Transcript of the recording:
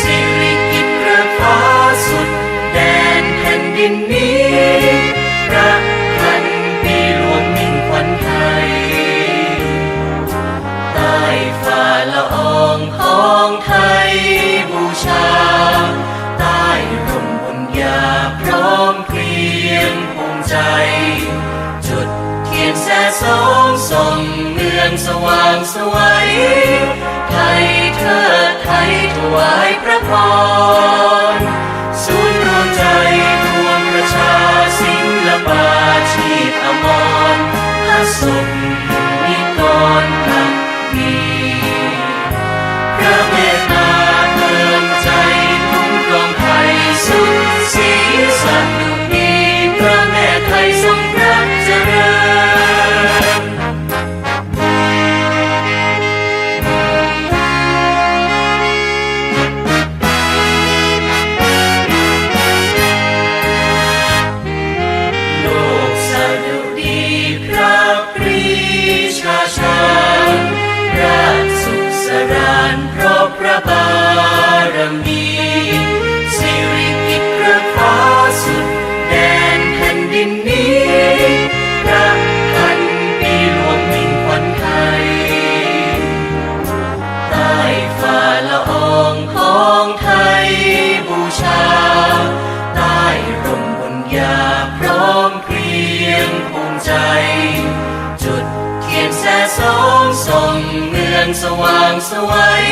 สิริกิตพระฟ้าสุดแดนแผ่นดินนี้พระพันปีหลวงมิ่งควันไทยใต้ฝ่าละอองของไทยบูชาใต้ร่มบุญญาพร้อมเพรียงภูมิใจ จุดเทียนแสสองส่งเมืองสว่างสวยไทยเธอ วายพระพรศูนย์รวมใจ อย่าพร้อมเพรียงภูมิใจ จุดเทียนแสสองส่งเมืองสว่างสวัย